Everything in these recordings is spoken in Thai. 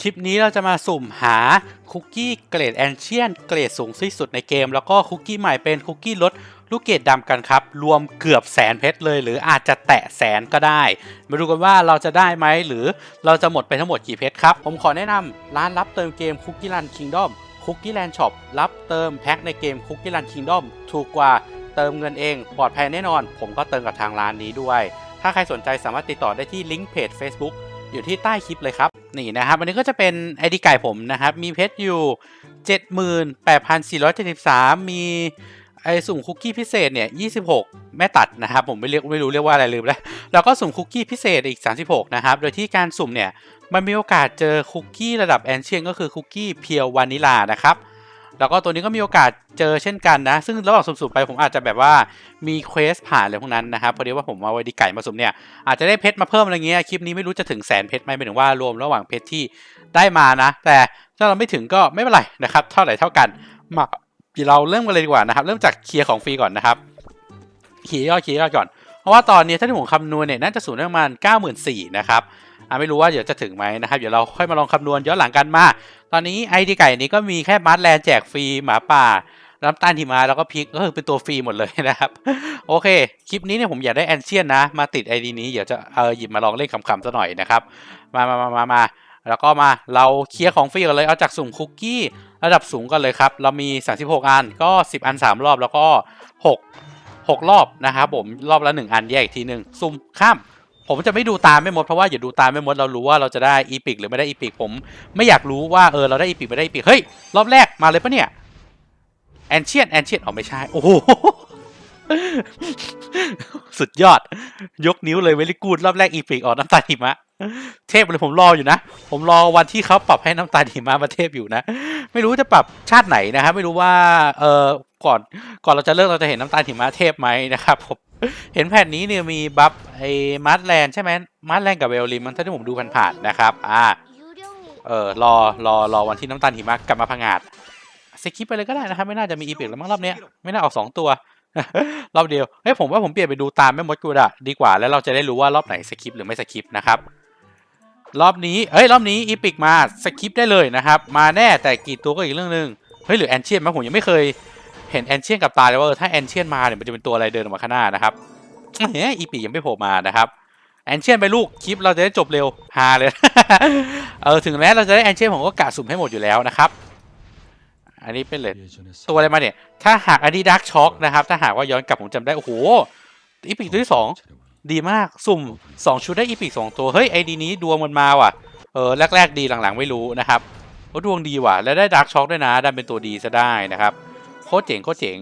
คลิปนี้เราจะมาสุ่มหาคุกกี้เกรดแอนเชียนเกรดสูงที่สุดในเกม แล้วก็คุกกี้ใหม่เป็นคุกกี้ลดลูกเกดดำกันครับ รวมเกือบแสนเพชรเลย หรืออาจจะแตะแสนก็ได้ มาดูกันว่าเราจะได้ไหมหรือเราจะหมดไปทั้งหมดกี่เพชรครับ ผมขอแนะนำร้านรับเติมเกมคุกกี้รันคิงดอมคุกกี้แลนด์ช็อปรับเติมแพ็คในเกมคุกกี้รันคิงดอมถูกกว่าเติมเงินเองปลอดภัยแน่นอน ผมก็เติมกับทางร้านนี้ด้วย ถ้าใครสนใจสามารถติดต่อได้ที่ลิงก์เพจ Facebook อยู่ที่ใต้คลิปเลยครับ นี่นะครับ อันนี้ก็จะเป็นไอดีไก่ผมนะครับ มีเพชรอยู่ 78,473 มีไอสุ่มคุกกี้พิเศษเนี่ย26 แม่ตัดนะครับ ผมไม่เรียกไม่รู้เรียกว่าอะไรลืมแล้ว แล้วก็สุ่มคุกกี้พิเศษอีก 36 นะครับ โดยที่การสุ่มเนี่ย มันมีโอกาสเจอคุกกี้ระดับแอนเชียนก็คือคุกกี้เพียววานิลานะครับ แล้วก็ตัวนี้ก็มีโอกาสเจอเช่นกันนะ ซึ่งระหว่างสุ่มๆไปผมอาจจะแบบว่ามีเควสผ่านอะไรพวกนั้นนะครับพอดีว่าผมเอาไว้ดีไก่มาสุ่มเนี่ยอาจจะได้เพชรมาเพิ่มอะไรเงี้ยคลิปนี้ไม่รู้จะถึงแสนเพชรไหมหมายถึงว่ารวมระหว่างเพชรที่ได้มานะ แต่ถ้าเราไม่ถึงก็ไม่เป็นไรนะครับเท่าไหร่เท่ากันมาเราเริ่มกันเลยดีกว่านะครับเริ่มจากเคลียร์ของฟรีก่อนนะครับเคลียร์ยอดเคลียร์ยอดก่อนเพราะว่าตอนนี้ถ้าที่ผมคำนวณเนี่ยน่าจะสูงประมาณ 94,000นะครับอ่าไม่รู้ว่าเดี๋ยวจะถึงไหมนะครับเดี๋ยวเราค่อยมาลองคำนวณย้อนหลังกันมา ตอนนี้ไอดีไก่นี้ก็มีแค่มาร์แลนแจกฟรีหมาป่าน้ำตาลหิมะแล้วก็พริกก็คือเป็นตัวฟรีหมดเลยนะครับ โอเค คลิปนี้เนี่ยผมอยากได้แอนเชียนนะ มาติดไอดีนี้เดี๋ยวจะเออหยิบมาลองเล่นขำๆซะหน่อยนะครับ มามามามามาแล้วก็มาเราเคลียร์ของฟรีกันเลย เอาจากสุ่มคุกกี้ระดับสูงกันเลยครับ เรามี 36 อันก็ 10 อัน 3 รอบแล้วก็ 6 6 รอบนะครับผมรอบละ 1 อันแยกอีกทีหนึ่งสุ่มข้าม ผมจะไม่ดูตามไม่หมดเพราะว่าอย่าดูตามไม่หมดเรารู้ว่าเราจะได้อีพิกหรือไม่ได้อีพิกผมไม่อยากรู้ว่าเออเราได้อีพิกไม่ได้อีพิกเฮ้ยรอบแรกมาเลยปะเนี่ยแอนเชียนแอนเชียนอ๋อไม่ใช่โอ้โหสุดยอด ยกนิ้วเลยเวลิกูดรอบแรกอีพิกออกน้ำตาหิมะ เทพเลยผมรออยู่นะ ผมรอวันที่เขาปรับให้น้ำตาหิมะมาเทพอยู่นะ ไม่รู้จะปรับชาติไหนนะครับไม่รู้ว่าเออก่อนก่อนเราจะเลิกเราจะเห็นน้ำตาหิมะเทพไหมนะครับผม เห็นแผ่นนี้เนี่ยมีบัฟไอ้มาร์ทแลนใช่ไหมมาร์ทแลนกับเวลลิมมันถ้าที่ผมดูผ่านๆนะครับ อ่า เออรอรอรอวันที่น้ำตาลหิมะกลับมาพังงาดสกิปไปเลยก็ได้นะครับ ไม่น่าจะมีอีพิกแล้วมั้งรอบเนี้ยไม่น่าออกสองตัวรอบเดียวเฮ้ยผมว่าผมเปลี่ยนไปดูตามแม่มดกูดะดีกว่าแล้วเราจะได้รู้ว่ารอบไหนสกิปหรือไม่สกิปนะครับรอบนี้เอ้ยรอบนี้อีพิกมาสกิปได้เลยนะครับ มาแน่แต่กี่ตัวก็อีกเรื่องหนึงเฮ้ยหรือแอนเชียนมั้ผมยังไม่เคย เห็นแอนเชียนกับตาเลยว่าถ้าแอนเชียนมาเนี่ยมันจะเป็นตัวอะไรเดินออกมาข้างหน้านะครับเฮ้ยอีปียังไม่โผล่มานะครับแอนเชียนไปลูกคลิปเราจะได้จบเร็วฮาเลยเออถึงแม้เราจะได้แอนเชียนผมก็กะสุ่มให้หมดอยู่แล้วนะครับอันนี้เป็นเลนตัวอะไรมาเนี่ย ถ้าหากอันนี้ดักช็อคนะครับ ถ้าหากว่าย้อนกลับผมจำได้ โอ้โห อีพิกตัวที่สองดีมากสุ่มสองชุดได้อีพิกสองตัว เฮ้ยไอดีนี้ดวงมันมาว่ะ เออแรกๆดีหลังๆ ไม่รู้นะครับโอ้ดวงดีว่ะ แล้วได้ดักช็อคด้วยนะดันเป็นตัวดีซะได้นะครับ โคตรเจ๋งโคตรเจ๋ง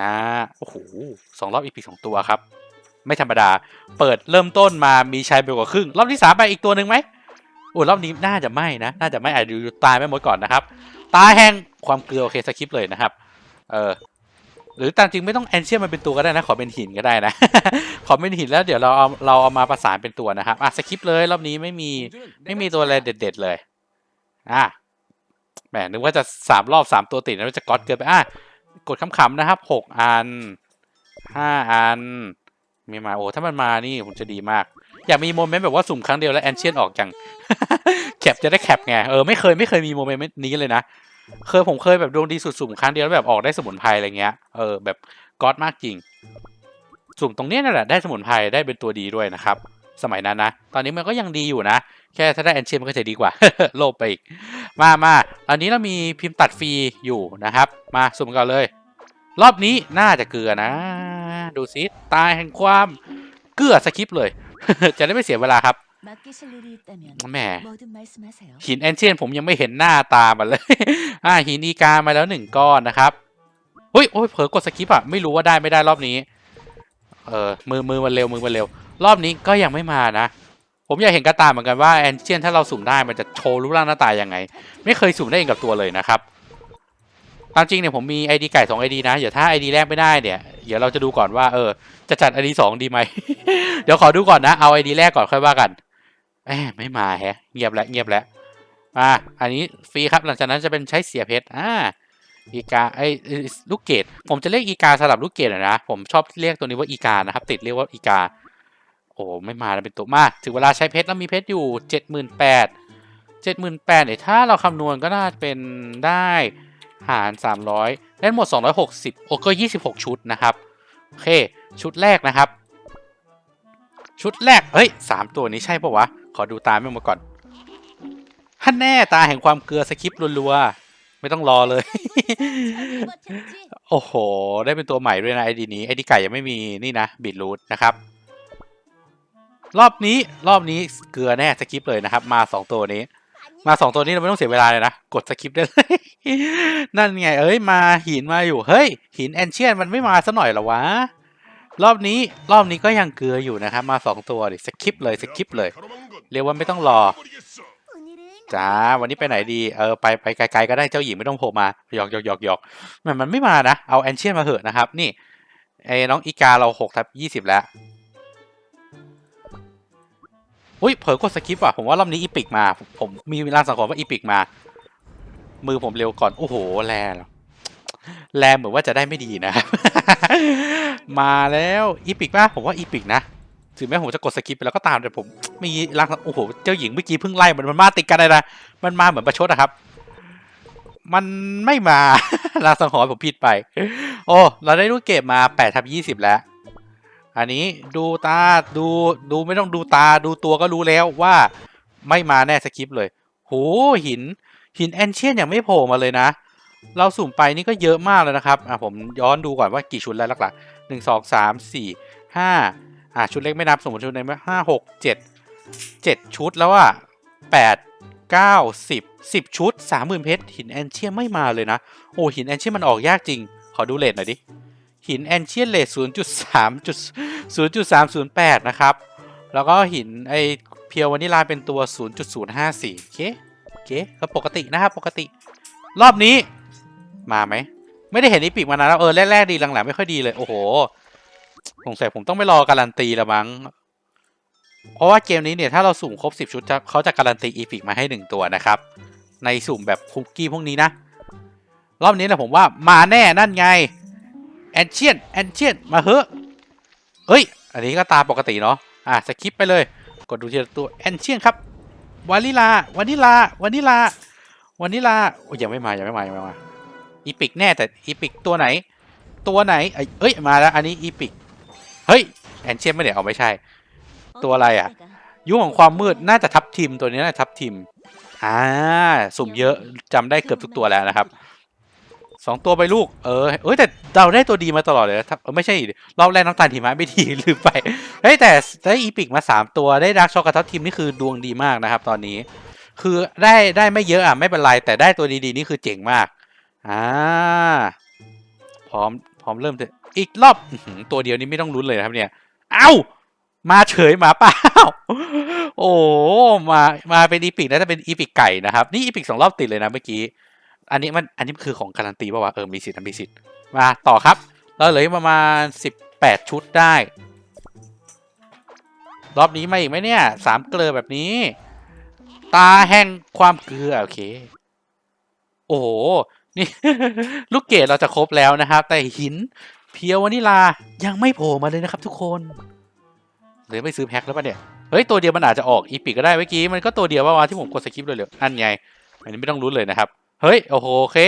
นะโอ้โหสองรอบอีพีสองตัวครับ ไม่ธรรมดา เปิดเริ่มต้นมามีชายไปกว่าครึ่ง รอบที่สามไปอีกตัวหนึ่งไหมโอ้รอบนี้น่าจะไม่นะ น่าจะไม่อาจจะตายไม่หมดก่อนนะครับ ตายแห่งความเกลือโอเคสคิปเลยนะครับ เออหรือตามจริงไม่ต้องแอนเชียมันเป็นตัวก็ได้นะ ขอเป็นหินก็ได้นะ ขอเป็นหินแล้วเดี๋ยวเราเอาเราเอามาประสานเป็นตัวนะครับอะสคิปเลยรอบนี้ไม่มีไม่มีตัวอะไรเด็ด ๆ เลย อะ แหมนึกว่าจะสามรอบสามตัวติดแล้วจะก๊อตเกินไปอะกดขำๆนะครับหกอันห้าอันมีมาโอ้ถ้ามันมานี่ผมจะดีมาก อยากมีโมเมนต์แบบว่าสุ่มครั้งเดียวแล้วแอนเชียนออกจังแคปจะได้แคปไงเออไม่เคยไม่เคยมีโมเมนต์นี้เลยนะเคยผมเคยแบบดวงดีสุดสุ่มครั้งเดียวแล้วแบบออกได้สมุนไพรอะไรเงี้ยเออแบบก๊อตมากจริง สุ่มตรงเนี้ยนั่นแหละได้สมุนไพรได้เป็นตัวดีด้วยนะครับ สมัยนั้นนะ ตอนนี้มันก็ยังดีอยู่นะ แค่ถ้าได้แอนเชียนมันก็จะดีกว่า โลภไปอีก มามาตอนนี้เรามีพิมพ์ตัดฟรีอยู่นะครับ มาสุ่มกันเลย รอบนี้น่าจะเกลือนะ ดูซิตายแห่งความเกลือสคิปเลย จะได้ไม่เสียเวลาครับแหมหินแอนเชียนผมยังไม่เห็นหน้าตามันเลย อ่าหินอีกามาแล้วหนึ่งก้อนนะครับเฮ้ยโอ้ยเผลอกดสคิปอะไม่รู้ว่าได้ไม่ได้รอบนี้ เออมือมือมันเร็วมือมันเร็ว รอบนี้ก็ยังไม่มานะ ผมอยากเห็นกระตายเหมือนกันว่าแอนเชียนถ้าเราสุ่มได้มันจะโชว์รูปร่างหน้าตายังไง ไม่เคยสุ่มได้เองกับตัวเลยนะครับตามจริงเนี่ยผมมี ID ไก่2 ID นะเดี๋ยวถ้า ID แรกไม่ได้เนี่ยเดี๋ยวเราจะดูก่อนว่าเออจะจัด ID 2ดีไหม เดี๋ยวขอดูก่อนนะเอา ID แรกก่อนค่อยว่ากันแหมไม่มาแฮะเงียบแล้วเงียบแล้วมาอันนี้ฟรีครับหลังจากนั้นจะเป็นใช้เสียเพชรอ่าอีกาไอ้ลูกเกดผมจะเรียกอีกาสลับลูกเกดนะผมชอบเรียกตัวนี้ว่าอีกานะครับติดเรียกว่าอีกา โอ้ไม่มาแล้วเป็นตัวมาถึงเวลาใช้เพชรแล้วมีเพชรอยู่เจ็ดหมื่นแปดเจ็ดหมื่นแปดเนี่ยถ้าเราคำนวณก็น่าจะเป็นได้หารสามร้อยได้หมดสองร้อยหกสิบโอก็ยี่สิบหกชุดนะครับโอเคชุดแรกนะครับ ชุดแรกเฮ้ยสามตัวนี้ใช่ปะวะ ขอดูตาแม่งมาก่อนฮันแน่ตาแห่งความเกลือสคริปต์รัวๆไม่ต้องรอเลย โอ้โห ได้เป็นตัวใหม่ด้วยนะไอดีนี้ไอดีไก่ยังไม่มีนี่นะบิดรูทนะครับ รอบนี้รอบนี้เกลือแน่สคริปเลยนะครับ มาสองตัวนี้ มาสองตัวนี้เราไม่ต้องเสียเวลาเลยนะ กดสคริปได้เลย นั่นไง เอ้ยมาหินมาอยู่ เฮ้ย หินแอนเชียนมันไม่มาซะหน่อยหรอวะ รอบนี้รอบนี้ก็ยังเกลืออยู่นะครับ มาสองตัวดิสคริปเลยสคริปเลย เรียกว่าไม่ต้องรอจ้าวันนี้ไปไหนดี เออไปไปไกลๆก็ได้เจ้าหญิงไม่ต้องโผล่มาหยอกหยอกหยอกหยอกมันมันไม่มานะ เอาแอนเชียนมาเหอะนะครับ นี่ไอ้น้องอีกาเราหกทับยี่สิบแล้ว อุ้ยเผลอกดสกิปอะผมว่ารอบนี้อีพิกมา ผมมีเวลาสังเกตว่าอีพิกมา มือผมเร็วก่อน โอ้โห แลแล้วแลเหมือนว่าจะได้ไม่ดีนะครับมาแล้วอีพิกป่ะผมว่าอีพิกนะถึงแม้ผมจะกดสกิปไปแล้วก็ตามแต่ผม มีรังโอ้โหเจ้าหญิงเมื่อกี้เพิ่งไล่มันมันมาติดกันเลยนะมันมาเหมือนประชดอะครับ มันไม่มาลางสังหรณ์ผมผิดไป โอ้ เราได้ลูกเก็บมา8ทับ20 แล้ว อันนี้ดูตาดูดูไม่ต้องดูตาดูตัวก็รู้แล้วว่าไม่มาแน่สคริปเลยโหหินหินแอนเชียนยังไม่โผล่มาเลยนะ เราสุ่มไปนี่ก็เยอะมากเลยนะครับอะผมย้อนดูก่อนว่ากี่ชุดแล้วหลักๆหนึ่งสองสามสี่ห้าอะชุดเล็กไม่นับสมมติชุดเล็กห้าหกเจ็ดเจ็ดชุดแล้วอะแปดเก้าสิบสิบชุดสามหมื่นเพชรหินแอนเชียนไม่มาเลยนะ โอ้หินแอนเชียนมันออกยากจริง ขอดูเลทหน่อยดิ หินแอนเชียนเลทศูนย์จุดสามจุดศูนย์จุดสามศูนย์แปดนะครับ แล้วก็หินไอเพียววานิลาเป็นตัวศูนย์จุดศูนย์ห้าสี่โอเคโอเคก็ปกตินะครับปกติ รอบนี้มาไหม ไม่ได้เห็นอีปิกมานานแล้ว เออ แรก ๆ ดีหลัง ๆ ไม่ค่อยดีเลย โอ้โหสงสัยผมต้องไปรอการันตีละมั้ง เพราะว่าเกมนี้เนี่ย ถ้าเราสุ่มครบ 10 ชุดจะเขาจะการันตีอีพิกมาให้ 1 ตัวนะครับ ในสุ่มแบบคุกกี้พวกนี้นะ รอบนี้นะผมว่ามาแน่นั่นไง แอนเชียนแอนเชียนมาเฮ้อะเฮ้ย อันนี้ก็ตามปกติเนาะอะสคิปไปเลย กดดูทีละตัวแอนเชียนครับวานิลาวานิลาวานิลาวานิลาโอ้ยยังไม่มายังไม่มายังไม่มาอีพิกแน่แต่อีพิกตัวไหน ตัวไหนเอ้ยมาแล้วอันนี้อีพิกเฮ้ยแอนเชียนไม่เดี๋ยวเอาไม่ใช่ ตัวอะไรอะ ยุคของความมืดน่าจะทับทิมตัวนี้น่าจะทับทิมอ่าสุ่มเยอะจำได้เกือบทุกตัวแล้วนะครับ สองตัวไปลูก เออ เอ้ยแต่เราได้ตัวดีมาตลอดเลยถ้าไม่ใช่รอบแรกน้ำตาลหิมะไม่ดีลืมไป เฮ้ยแต่ได้อีพิกมาสามตัวได้ดักช็อกกับทับทิมนี่คือดวงดีมากนะครับ ตอนนี้ คือได้ได้ไม่เยอะอะไม่เป็นไรแต่ได้ตัวดีๆนี่คือเจ๋งมาก อ่า พร้อมพร้อมเริ่มเถอะอีกรอบตัวเดียวนี้ไม่ต้องลุ้นเลยครับเนี่ย เอ้า มาเฉยหมาเปล่า โอ้มามาเป็นอีพิกนะจะเป็นอีพิกไก่นะครับ นี่อีพิกสองรอบติดเลยนะเมื่อกี้ อันนี้มันอันนี้คือของการันตีป่าวะเออมีสิทธิ์นะมีสิทธิ์มาต่อครับ เราเหลือประมาณสิบแปดชุดได้ รอบนี้มาอีกไหมเนี่ยสามเกลือแบบนี้ ตาแห่งความเกลือโอเค โอ้โห นี่ ลูกเกดเราจะครบแล้วนะครับ แต่หินเพียววานิลายังไม่โผล่มาเลยนะครับทุกคนหรือไม่ซื้อแพ็คแล้วปะเนี่ยเฮ้ยตัวเดียวมันอาจจะออกอีพิกก็ได้เมื่อกี้มันก็ตัวเดียวว่าวะที่ผมกดสกิปเลยเหรออันไงอันนี้ไม่ต้องรู้เลยนะครับ เฮ้ย โอ้โห โอเค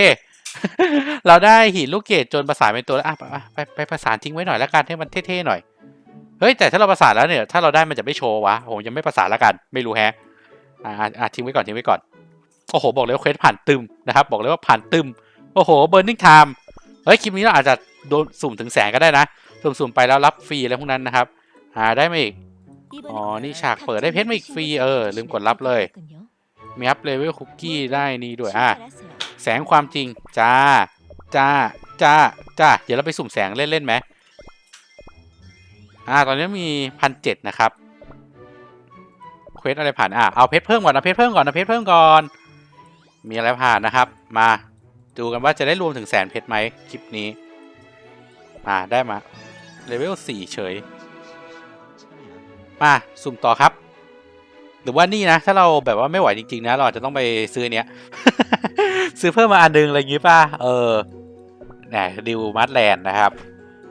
เราได้หินลูกเกดจนประสานเป็นตัวแล้วอะไปไปประสานทิ้งไว้หน่อยแล้วกันให้มันเท่ๆหน่อย เฮ้ย แต่ถ้าเราประสานแล้วเนี่ย ถ้าเราได้มันจะไม่โชว์วะผมยังไม่ประสานแล้วกัน ไม่รู้แฮะ อ่าอ่าทิ้งไว้ก่อนทิ้งไว้ก่อน โอ้โห บอกเลยว่าเควสผ่านตึมนะครับ บอกเลยว่าผ่านตึม โอ้โห เบ r ร์นิ่งไทม์ เฮ้ย คลิปนี้เราอาจจะโดนสุ่มถึงแสนก็ได้นะ สุ่มๆไปแล้วรับฟรีอะไรพวกนั้นนะครับ หาได้มาอีก อ๋อ นี่ฉากเปิดได้เพชรมาอีกฟรี เออ ลืมกดรับเลย มีอัพเลเวลคุกกี้ได้นี่ด้วยอะแสงความจริง จ้า จ้า จ้า จ้า เดี๋ยวเราไปสุ่มแสงเล่นๆไหมอ่า ตอนนี้มีพันเจ็ดนะครับ เควสอะไรผ่าน อะเอาเพชรเพิ่มก่อนนะเพชรเพิ่มก่อนนะเพชรเพิ่มก่อน มีอะไรผ่านนะครับ มาดูกันว่าจะได้รวมถึงแสนเพชรไหมคลิปนี้มาได้มา เลเวลสี่เฉย มา สุ่มต่อครับ หรือว่านี่นะ ถ้าเราแบบว่าไม่ไหวจริงๆนะ เราอาจจะต้องไปซื้อเนี้ย ซื้อเพิ่มมาอันนึงอะไรอย่างงี้ป่ะ เออเนี่ยดิวมาร์แลนด์นะครับ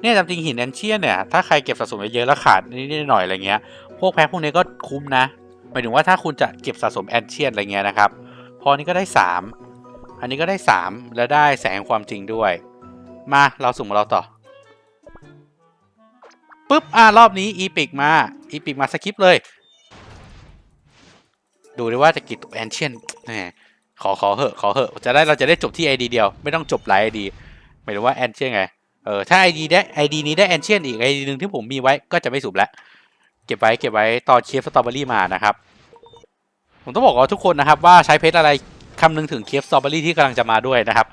เนี่ยจริงหินแอนเชียนเนี่ย ถ้าใครเก็บสะสมเยอะๆแล้วขาดนิดๆหน่อยอะไรเงี้ย พวกแพ็คพวกนี้ก็คุ้มนะ หมายถึงว่าถ้าคุณจะเก็บสะสมแอนเชียนอะไรเงี้ยนะครับ พอนี้ก็ได้ 3 อันนี้ก็ได้ 3 และได้แสงความจริงด้วย มาเราสุ่มของเราต่อปุ๊บ อ่ารอบนี้อีพิกมา อีพิกมาสกิปเลย ดูดิว่าจะกีดตัวแอนเชียนแหมขอขอเหอะขอเหอะจะได้เราจะได้จบที่ไอดีเดียว ไม่ต้องจบหลายไอดีหมายถึงว่าแอนเชียนไงเออถ้าไอดีได้ไอดีนี้ได้แอนเชียนอีกไอดีหนึ่งที่ผมมีไว้ก็จะไม่สุบแล้วเก็บไว้เก็บไว้ตอนเชฟสตรอเบอรี่มานะครับผมต้องบอกกับทุกคนนะครับว่าใช้เพชรอะไรคำนึงถึงเคฟสตรอเบอรี่ที่กำลังจะมาด้วยนะครับ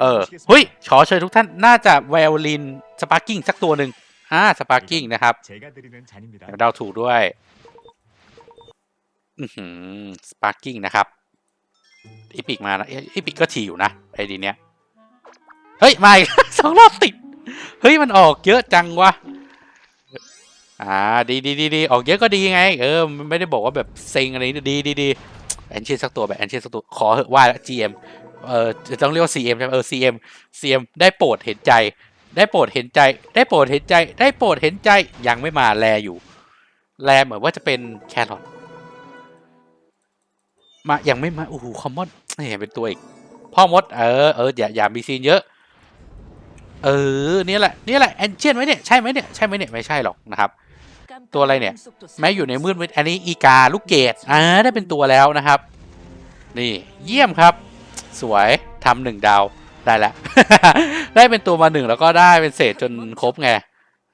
เออเฮ้ยขอเชิญทุกท่านน่าจะไวโอลินสปาร์กิ้งสักตัวหนึ่งอ่าสปาร์กิ้งนะครับเดาถูกด้วย อือหือสปาร์กิ้งนะครับอีพิกมานะอีพิกก็ถี่อยู่นะไอดีเนี้ยเฮ้ยมาอีกสองรอบติด เฮ้ยมันออกเยอะจังวะอ่าดีดีดีดีออกเยอะก็ดีไง เออไม่ได้บอกว่าแบบเซ็งอะไรนี่ดีดีดีแอนเชียสักตัวแบบแอนเชียสักตัวขอเหอะว่าแล้ว GM เออจะต้องเรียกว่า CM ใช่ไหมเออ CM CM ได้โปรดเห็นใจ ได้โปรดเห็นใจ ได้โปรดเห็นใจ ได้โปรดเห็นใจยังไม่มาแลอยู่ แลเหมือนว่าจะเป็นแครอท มายังไม่มาโอ้โหคอมมอนเห็นเป็นตัวอีก พ่อมด เออเอออย่าอย่ามีซีนเยอะ เออนี่แหละนี่แหละแอนเชียนไหมเนี่ยใช่ไหมเนี่ยใช่ไหมเนี่ยไม่ใช่หรอกนะครับ ตัวอะไรเนี่ย แม้อยู่ในมืดมิดอันนี้อีกาลูกเกดอ่าได้เป็นตัวแล้วนะครับ นี่เยี่ยมครับ สวยทำหนึ่งดาวได้แล้ว ได้เป็นตัวมาหนึ่งแล้วก็ได้เป็นเศษจนครบไง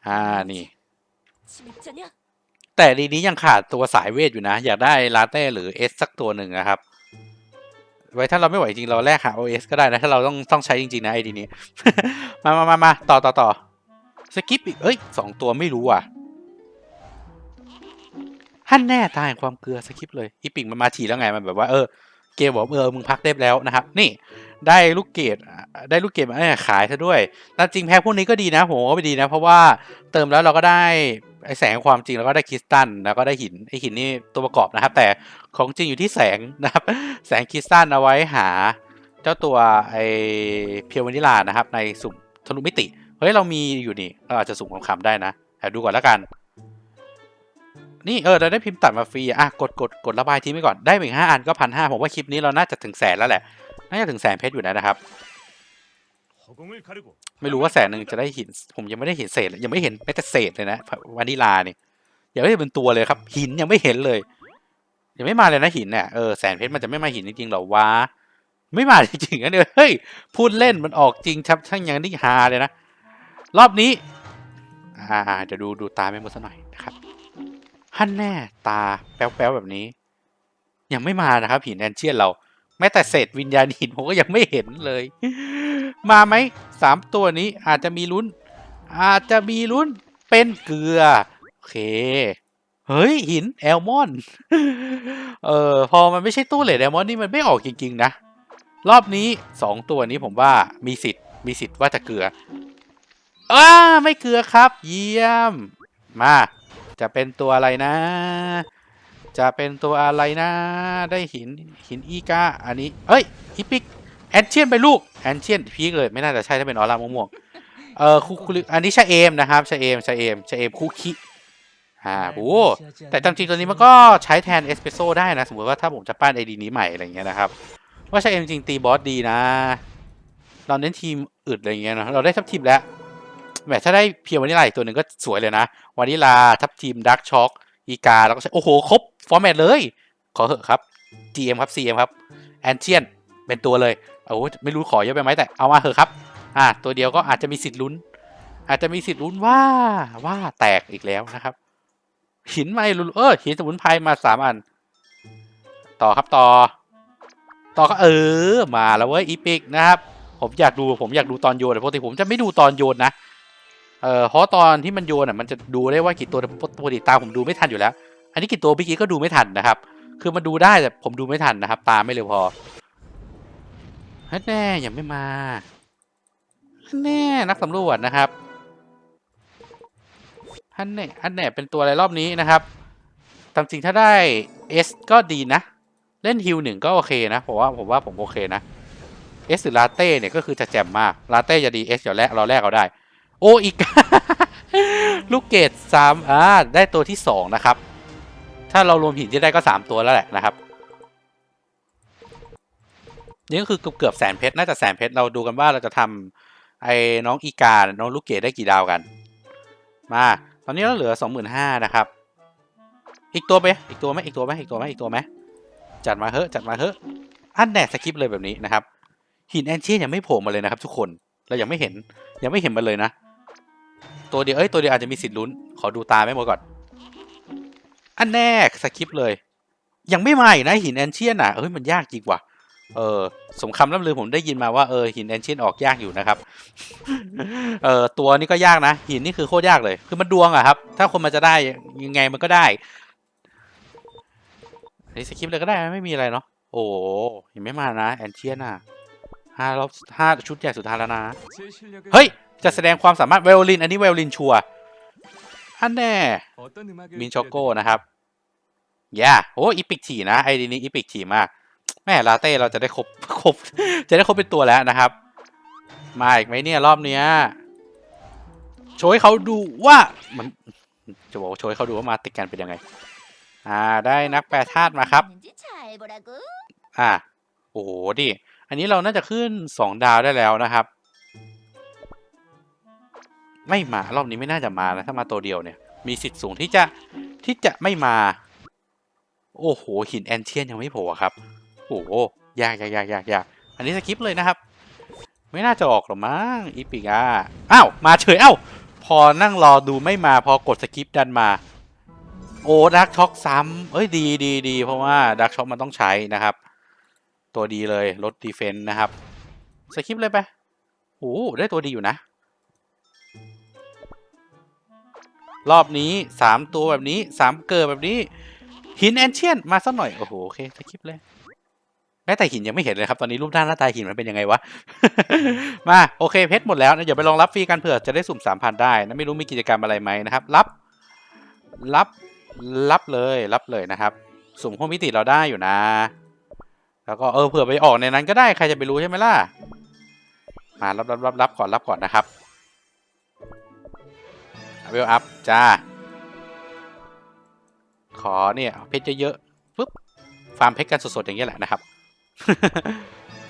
อ่านี่ แต่ดีนี้ยังขาดตัวสายเวทอยู่นะ อยากได้ลาเต้หรือเอสสักตัวหนึ่งนะครับ ไว้ถ้าเราไม่ไหวจริงเราแลกหา OS ก็ได้นะ ถ้าเราต้องต้องใช้จริงๆนะไอดีนี้ มามามามาต่อต่อต่อสกิปอีก เอ้ยสองตัวไม่รู้อะฮั่นแน่ตายแห่งความเกลือสกิปเลยอีปิงมันมาฉีแล้วไงมันแบบว่าเออ เกมบอกเออมึงพักได้แล้วนะครับนี่ได้ลูกเกดได้ลูกเกดมาเอ้ยขายซะด้วยตามจริงแพ็คพวกนี้ก็ดีนะผมว่าไม่ดีนะ เพราะว่าเติมแล้วเราก็ได้ไอแสงความจริงแล้วก็ได้คริสตัลแล้วก็ได้หินไอหินนี่ตัวประกอบนะครับ แต่ของจริงอยู่ที่แสงนะครับ แสงคริสตัลเอาไว้หาเจ้าตัวไอเพียววานิลานะครับ ในสุ่มทะลุมิติเฮ้ยเรามีอยู่นี่เราอาจจะสุ่มคำๆได้นะแอบดูก่อนแล้วกัน นี่เออเราได้พิมพ์ตัดมาฟรีอะกดกดกดระบายทิ้งไปก่อนได้อีกห้าอันก็พันห้าผมว่าคลิปนี้เราน่าจะถึงแสนแล้วแหละน่าจะถึงแสนเพชรอยู่แล้นะครับ ไม่รู้ว่าแสนหนึ่งจะได้หินผมยังไม่ได้เห็นเศษยังไม่เห็นแม้แต่เศษเลยนะวานิลานี่ยังไม่เห็นเป็นตัวเลยครับ หินยังไม่เห็นเลยยังไม่มาเลยนะหินเนี่ยเออแสนเพชรมันจะไม่มาหินจริงๆหรอวะไม่มาจริงๆนะเนี่ยเฮ้ยพูดเล่นมันออกจริงครับช่างยังนี่ฮาเลยนะรอบนี้อ่าเดี๋ยวดูดูตาไม่หมดสักหน่อยนะครับ ฮั่นแน่ตาแป๊วๆแบบนี้ ยังไม่มานะครับหินแอนเชียนเรา แม้แต่เศษวิญญาณหินผมก็ยังไม่เห็นเลย มาไหมสามตัวนี้อาจจะมีลุ้น อาจจะมีลุ้นเป็นเกลือ โอเค เฮ้ย หินแอลมอนเออพอมันไม่ใช่ตู้เหล็กแอลมอนนี่มันไม่ออกจริง ๆ นะ รอบนี้สองตัวนี้ผมว่ามีสิทธิ์มีสิทธิ์ว่าจะเกลืออ้าไม่เกลือครับ เยี่ยม มา จะเป็นตัวอะไรนะ จะเป็นตัวอะไรนะ ได้หินหินอีกาอันนี้ เอ้ยฮิปปิกแอนเชียนไปลูกแอนเชียนพีคเลยไม่น่าจะใช่ถ้าเป็นออร่าม่วงเออคุคุริอันนี้ชาเอมนะครับชาเอมชาเอมชาเอมคุคิอ่าโอ้แต่จริงๆตัวนี้มันก็ใช้แทนเอสเปรสโซ่ได้นะ สมมติว่าถ้าผมจะปั้นไอดีนี้ใหม่อะไรเงี้ยนะครับ ว่าชาเอมจริงตีบอสดีนะ เราเน้นทีมอึดอะไรเงี้ยนะเราได้ทัพทีมแล้ว แหมถ้าได้เพียววานิลาอีกตัวหนึ่งก็สวยเลยนะวานิลาทัพทีมดักช็อกอีกาแล้วก็ใช้โอ้โห ครบ ฟอร์แมตเลย ขอเหอะครับ GM ครับ CM ครับแอนเชียนเป็นตัวเลยโอ้ไม่รู้ขอเยอะไปไหมแต่เอามาเถอะครับ อ่า ตัวเดียวก็อาจจะมีสิทธิ์ลุ้น อาจจะมีสิทธิ์ลุ้นว่าว่าแตกอีกแล้วนะครับ หินไม่ลุ้นเออหินสมุนไพรมาสามอัน ต่อครับต่อ ต่อก็เออ มาแล้วเว้ยอีพิกนะครับ ผมอยากดูผมอยากดูตอนโยนแต่ปกติผมจะไม่ดูตอนโยนนะ เออเพราะตอนที่มันโยนอะมันจะดูได้ว่ากี่ตัวปกติตามผมดูไม่ทันอยู่แล้ว อันนี้กี่ตัวเมื่อกี้ก็ดูไม่ทันนะครับ คือมันดูได้แต่ผมดูไม่ทันนะครับ ตาไม่เร็วพอฮันแน่ยังไม่มาฮันแน่นักสำรวจนะครับฮันแน่ฮันแน่เป็นตัวอะไรรอบนี้นะครับตามจริงถ้าได้ S ก็ดีนะ เล่นฮิลหนึ่งก็โอเคนะผมว่าผมว่าผมโอเคนะ S หรือลาเต้เนี่ยก็คือจะแจ่มมากลาเต้จะดี S เดี๋ยวแรกเราแรกเอาได้ โออีกลูกเกดสามอ่าได้ตัวที่สองนะครับ ถ้าเรารวมหินที่ได้ก็สามตัวแล้วแหละนะครับนี่ก็คือเกือบๆแสนเพชรน่าจะแสนเพชรเราดูกันว่าเราจะทำไอ้น้องอีกาน้องลูกเกดได้กี่ดาวกัน มา ตอนนี้เราเหลือสองหมื่นห้านะครับ อีกตัวไหมอีกตัวไหมอีกตัวไหมอีกตัวไหมอีกตัวไหมจัดมาเถอะจัดมาเถอะอันแน่สกิปเลยแบบนี้นะครับหินแอนเชียยังไม่โผล่มาเลยนะครับ ทุกคนเรายังไม่เห็นยังไม่เห็นมันเลยนะ ตัวเดียวเอ้ยตัวเดียวอาจจะมีสิทธิ์ลุ้น ขอดูตาแม่มดก่อน อันแน่สคริปเลย ยังไม่มาอีกนะหินแอนเชียนอะเอ้ยมันยากจริงว่ะเออสมคำล่ำลือผมได้ยินมาว่าเออหินแอนเชียนออกยากอยู่นะครับเออตัวนี้ก็ยากนะ หินนี่คือโคตรยากเลย คือมันดวงอะครับ ถ้าคนมันจะได้ยังไงมันก็ได้นี่สคริปเลยก็ได้ไม่มีอะไรเนาะโอ้หินไม่มานะแอนเชียนอะห้ารอบห้าชุดใหญ่สุดท้ายแล้วนะเฮ้ย จะแสดงความสามารถไวโอลิน อันนี้ไวโอลินชัวอันแน่มินช็อกโกนะครับย่าโอ้อีปิกทีนะไอเดีนี้อีปิกทีมากแม่ลาเต้เราจะได้ครบครบจะได้ครบเป็นตัวแล้วนะครับ มาอีกไหมเนี่ยรอบเนี้ยโชยเขาดูว่ามันจะบอกว่าโชยเขาดูว่ามาติดกันเป็นยังไง อ่าได้นักแปรธาตุมาครับอ่าโอ้โหดิอันนี้เราน่าจะขึ้นสองดาวได้แล้วนะครับ ไม่มารอบนี้ไม่น่าจะมานะถ้ามาตัวเดียวเนี่ย มีสิทธิ์สูงที่จะที่จะไม่มา โอ้โหหินแอนเทียนยังไม่โผล่ครับโอ้โหยากยากยากยากยากอันนี้สกิปเลยนะครับ ไม่น่าจะออกหรอกมั้งอีปิกอะอ้าวมาเฉยเอ้าพอนั่งรอดูไม่มาพอกดสกิปดันมาโอ้ดักช็อกซ้ำเอ้ยดีดีดีเพราะว่าดักช็อกมันต้องใช้นะครับ ตัวดีเลยลดดีเฟนต์นะครับสกิปเลยไปโอ้ได้ตัวดีอยู่นะ รอบนี้สามตัวแบบนี้สามเกิดแบบนี้ หินแอนเชียนมาสักหน่อย โอ้โห โอเคสกิปเลยแม้แต่หินยังไม่เห็นเลยครับ ตอนนี้รูปด้านหน้าตาหินมันเป็นยังไงวะ มา โอเคเพชรหมดแล้วนะเดี๋ยวไปลองรับฟรีกันเผื่อจะได้สุ่มสามพันได้นะไม่รู้มีกิจกรรมอะไรไหมนะครับ รับ รับ รับเลยรับเลยนะครับ สุ่มห้องมิติเราได้อยู่นะ แล้วก็เออเผื่อไปออกในนั้นก็ได้ใครจะไปรู้ใช่ไหมล่ะ มารับรับรับรับก่อนรับก่อนนะครับ เวลอัพจ้า ขอเนี่ยเอาเพชรเยอะๆปุ๊บฟาร์มเพชรกันสดๆอย่างเงี้ยแหละนะครับ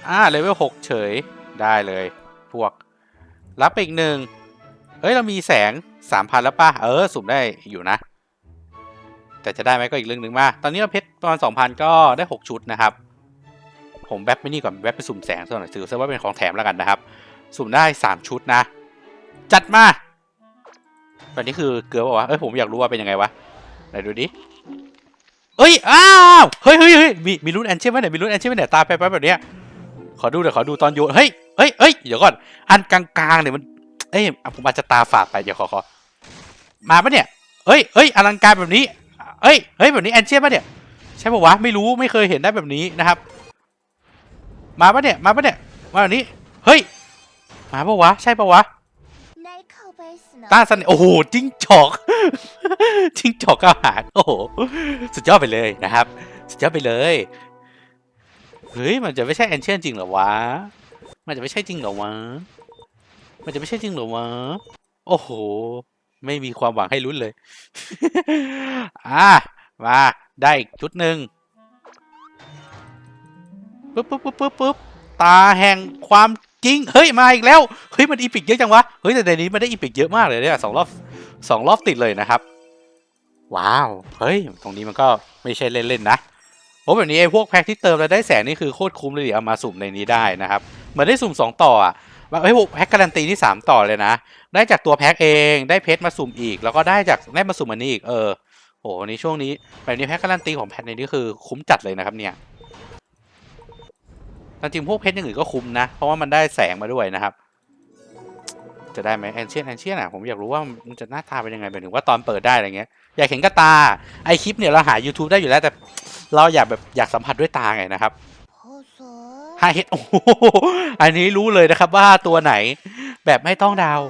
อ่าเลเวลหกเฉยได้เลย พวก รับไปอีกหนึ่งเฮ้ย เรามีแสงสามพันแล้วป่ะ เออ สุ่มได้อยู่นะ แต่จะได้ไหมก็อีกเรื่องหนึ่งมา ตอนนี้เราเพชรประมาณสองพันก็ได้หกชุดนะครับ ผมแวบไม่นี่ก่อนแวบไปสุ่มแสงซะหน่อยถือซะว่าเป็นของแถมแล้วกันนะครับ สุ่มได้สามชุดนะ จัดมา ตอนนี้คือเกลือบอกว่าเอ้ยผมอยากรู้ว่าเป็นยังไงวะไหนดูดิเฮ้ยอ้าวเฮ้ยเฮ้ยเฮ้ยมีมีรุ่นแอนเช่ไหมเนี่ยมีรุ่นแอนเช่ไหมเนี่ยตาแป๊บๆแบบเนี้ยขอดูเดี๋ยวขอดูตอนโยนเฮ้ยเฮ้ยเฮ้ยเดี๋ยวก่อนอันกลางๆเนี่ยมันเอ้ยผมอาจจะตาฝาดไปเดี๋ยวขอขอมาปะเนี่ยเฮ้ยเฮ้ยอลังการแบบนี้เฮ้ยเฮ้ยแบบนี้แอนเช่ปะเนี่ยใช่ปะวะไม่รู้ไม่เคยเห็นได้แบบนี้นะครับ มาปะเนี่ยมาปะเนี่ยมาแบบนี้เฮ้ยมาปะวะใช่ปะวะ ต้าน 없. สนโอ้โหจิ้งจอก จิ้งจอกอาหารโอ้โหสุดยอดไปเลยนะครับ สุดยอดไปเลยเฮ้ยมันจะไม่ใช่แอนเชียนจริงเหรอวะมันจะไม่ใช่จริงเหรอวะมันจะไม่ใช่จริงเหรอวะโอ้โห ไม่มีความหวังให้ลุ้นเลยอะมาได้อีกชุดหนึ่งปุ๊บปุ๊บปุ๊บปุ๊บปุ๊บตาแห่งความ จริง เฮ้ย มาอีกแล้ว เฮ้ย มันอีพิกเยอะจังวะ เฮ้ย แต่ในนี้มันได้อีพิกเยอะมากเลยเนี่ยสองรอบสองรอบติดเลยนะครับ ว้าว เฮ้ย ตรงนี้มันก็ไม่ใช่เล่นๆนะโอ้แบบนี้ไอ้พวกแพ็คที่เติมแล้วได้แสนนี่คือโคตรคุ้มเลยดิเอามาสุ่มในนี้ได้นะครับเหมือนได้สุ่มสองต่ออะว่าเฮ้พวกแพ็คการันตีที่สามต่อเลยนะ ได้จากตัวแพ็คเองได้เพชรมาสุ่มอีก แล้วก็ได้จากได้มาสุ่มอันนี้อีกเออโอ้โหนี่ช่วงนี้แบบนี้แพ็คการันตีของแพ็คในนี้คือคุ้มจัดเลยนะครับเนี่ย จริงพวกเพชรอย่างอื่นก็คุ้มนะ เพราะว่ามันได้แสงมาด้วยนะครับ จะได้ไหมแอนเชียนแอนเชียนอะผมอยากรู้ว่ามันจะหน้าตาเป็นยังไงหมายถึงว่าตอนเปิดได้อะไรเงี้ย อยากเห็นกับตา ไอคลิปเนี่ยเราหา YouTube ได้อยู่แล้วแต่เราอยากแบบอยากสัมผัสด้วยตาไงนะครับ버 섯. ฮาเฮดโอ้โหอันนี้รู้เลยนะครับว่าตัวไหนแบบไม่ต้องดาว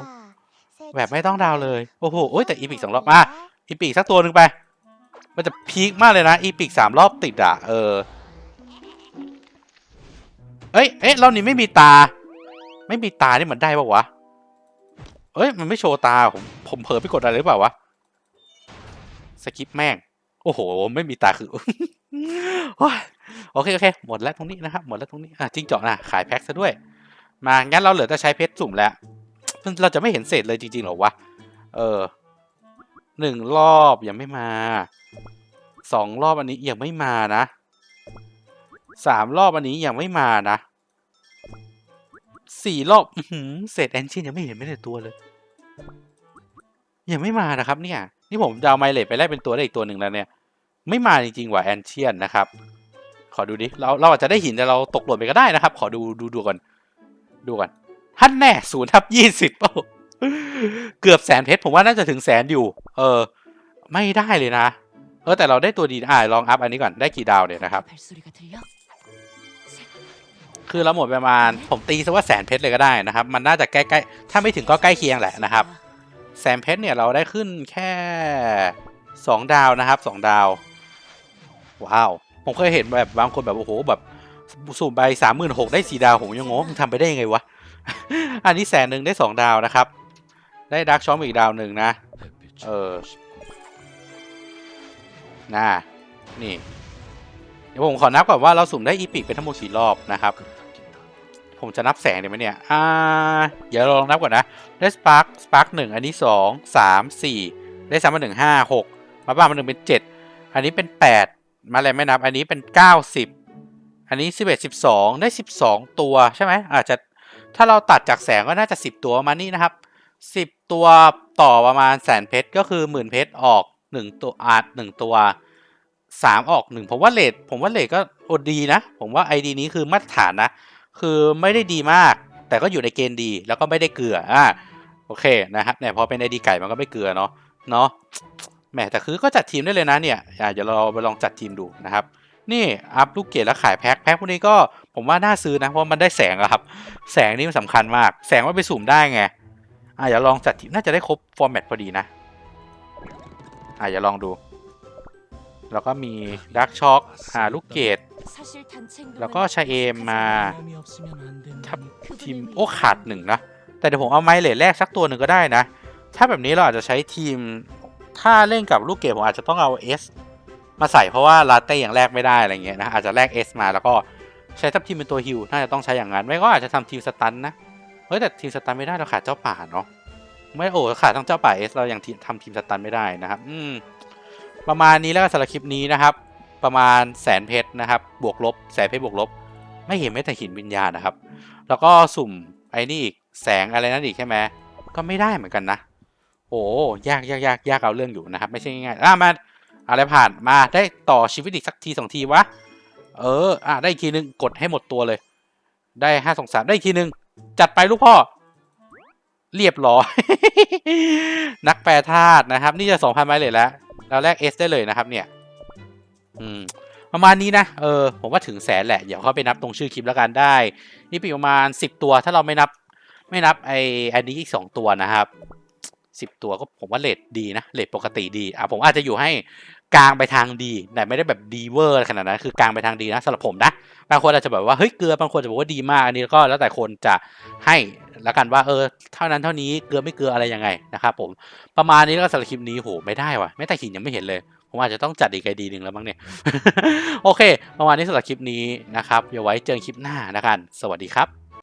แบบไม่ต้องดาวเลย โอ้โหโอ้ยแต่อีพิกสองรอบมาอีพิกสักตัวหนึ่งไป มันจะพีคมากเลยนะ อีพิกสามรอบติดอะเออ เอ้ย เอ๊ะรอบนี้ไม่มีตา ไม่มีตานี่มันได้ปะวะ เอ้ย มันไม่โชว์ตา ผม ผมเผลอไปกดอะไรหรือเปล่าวะ สกิปแม่ง โอ้โห ไม่มีตาคือ โอเค โอเค หมดแล้วตรงนี้นะครับ หมดแล้วตรงนี้ อะจิ้งจอกนะขายแพ็คซะด้วย มา งั้นเราเหลือจะใช้เพชรสุ่มแล้ว เราจะไม่เห็นเศษเลยจริงๆหรอวะ เออ หนึ่งรอบยังไม่มา สองรอบอันนี้ยังไม่มานะ สามรอบอันนี้ยังไม่มานะสี่รอบเศษแอนชินยังไม่เห็นไม่ได้ตัวเลย ยังไม่มานะครับ เนี่ย นี่ผมดาวไมเลตไปแลกเป็นตัวได้อีกตัวหนึ่งแล้วเนี่ย ไม่มาจริงๆว่ะแอนเชียนนะครับ ขอดูดิ เราเราอาจจะได้หินแต่เราตกหล่นไปก็ได้นะครับ ขอดูดูดูก่อน ดูก่อนฮัทแน่ศูนย์ทับยี่สิบเกือบแสนเพชรผมว่าน่าจะถึงแสนอยู่ เออ ไม่ได้เลยนะ เออแต่เราได้ตัวดีอ่าลองอัพอันนี้ก่อนได้กี่ดาวเนี่ยนะครับ คือเราหมดประมาณผมตีซะว่าแสนเพชรเลยก็ได้นะครับ มันน่าจะใกล้ๆ ถ้าไม่ถึงก็ใกล้เคียงแหละนะครับ แสนเพชรเนี่ยเราได้ขึ้นแค่สองดาวนะครับสองดาว ว้าว ผมเคยเห็นแบบบางคนแบบโอ้โหแบบสูบไปสามหมื่นหกได้สี่ดาวผมยังงงมึงทำไปได้ยังไงวะ อันนี้แสนหนึ่งได้สองดาวนะครับ ได้ดักช็อมอีกดาวหนึ่งนะ เออน่านี่ เดี๋ยวผมขอนับก่อนว่าเราสุ่มได้อีพิกเป็นทั้งหมดกี่รอบนะครับ ผมจะนับแสงได้ไหมเนี่ย อ่า เดี๋ยวเราลองนับก่อนนะ ได้สปาร์ค สปาร์คหนึ่งอันนี้สอง สาม สี่ ได้สามมาหนึ่งห้าหก มาบ้ามาหนึ่งเป็นเจ็ด อันนี้เป็นแปด มาอะไรไม่นับ อันนี้เป็นเก้าสิบ อันนี้สิบเอ็ดสิบสองได้สิบสองตัวใช่ไหม อาจจะ ถ้าเราตัดจากแสงก็น่าจะสิบตัวมานี้นะครับสิบตัวต่อประมาณแสนเพชรก็คือหมื่นเพชรออกหนึ่งตัวอาร์ตหนึ่งตัวสามออกหนึ่งผมว่าเลทผมว่าเลทก็โอดีนะ ผมว่าไอดีนี้คือมาตรฐานนะ คือไม่ได้ดีมาก แต่ก็อยู่ในเกณฑ์ดีแล้วก็ไม่ได้เกลืออ่าโอเคนะครับเนี่ยพอเป็นไอดีไก่มันก็ไม่เกลือเนาะเนาะแม่แต่คือก็จัดทีมได้เลยนะเนี่ยอ่าเดี๋ยวเราไปลองจัดทีมดูนะครับนี่อัพลูกเกดแล้วขายแพ็คแพ็คพวกนี้ก็ผมว่าน่าซื้อนะเพราะมันได้แสงอะครับ แสงนี่มันสำคัญมาก แสงว่าไปสุ่มได้ไงอ่าเดี๋ยวลองจัดทีมน่าจะได้ครบฟอร์แมตพอดีนะอ่าเดี๋ยวลองดู แล้วก็มีดักช็อกหาลูกเกด แล้วก็ชาเอมมาทับทีมโอ้ขาดหนึ่งนะ แต่เดี๋ยวผมเอาไม้เหลทแรกสักตัวหนึ่งก็ได้นะ ถ้าแบบนี้เราอาจจะใช้ทีม ถ้าเล่นกับลูกเกมผมอาจจะต้องเอาเอสมาใส่เพราะว่าลาเต้ยังแรกไม่ได้อะไรเงี้ยนะ อาจจะแลกเอสมาแล้วก็ใช้ทับทีมเป็นตัวฮิลน่าจะต้องใช้อย่างนั้นไม่ก็อาจจะทำทีมสตันนะเฮ้ยแต่ทีมสตันไม่ได้เราขาดเจ้าป่าเนาะไม่โอ้ขาดทั้งเจ้าป่าเอสเราอย่างทำทีมสตันไม่ได้นะครับ อืมประมาณนี้แล้วก็สำหรับคลิปนี้นะครับ ประมาณแสนเพชรนะครับ บวกลบแสนเพชรบวกลบ ไม่เห็นแม้แต่หินวิญญาณนะครับ แล้วก็สุ่มไอ้นี่อีกแสงอะไรนั่นอีกใช่ไหมก็ไม่ได้เหมือนกันนะ โอ้ยากยากยากยากเอาเรื่องอยู่นะครับ ไม่ใช่ง่ายๆอะมาอะไรผ่านมาได้ต่อชีวิตอีกสักทีสองทีวะเอออะได้อีกทีนึงกดให้หมดตัวเลย ได้ห้าสองสามได้อีกทีนึงจัดไปลูกพ่อ เรียบร้อย นักแปรธาตุนะครับ นี่จะสองพันไม้เลยแล้วเราแลกเอสได้เลยนะครับเนี่ย อืมประมาณนี้นะเออผมว่าถึงแสนแหละ เดี๋ยวเข้าไปนับตรงชื่อคลิปแล้วกันได้ นี่ปีประมาณสิบตัวถ้าเราไม่นับไม่นับไออันนี้อีกสองตัวนะครับสิบตัวก็ผมว่าเลทดีนะเลทปกติดีอะผมอาจจะอยู่ให้กลางไปทางดีแต่ไม่ได้แบบดีเวอร์ขนาดนั้นคือกลางไปทางดีนะสำหรับผมนะบางคนอาจจะแบบว่าเฮ้ยเกลือบางคนจะบอกว่าดีมากอันนี้ก็แล้วแต่คนจะให้แล้วกันว่าเออเท่านั้นเท่านี้เกลือไม่เกลืออะไรยังไงนะครับผมประมาณนี้แล้วสำหรับคลิปนี้โหไม่ได้ว่ะแม้แต่หินยังไม่เห็นเลย ผมอาจจะต้องจัดอีกไอดีหนึ่งแล้วมั้งเนี่ย โอเคประมาณนี้สำหรับคลิปนี้นะครับเดี๋ยวไว้เจอกันคลิปหน้านะกัน สวัสดีครับ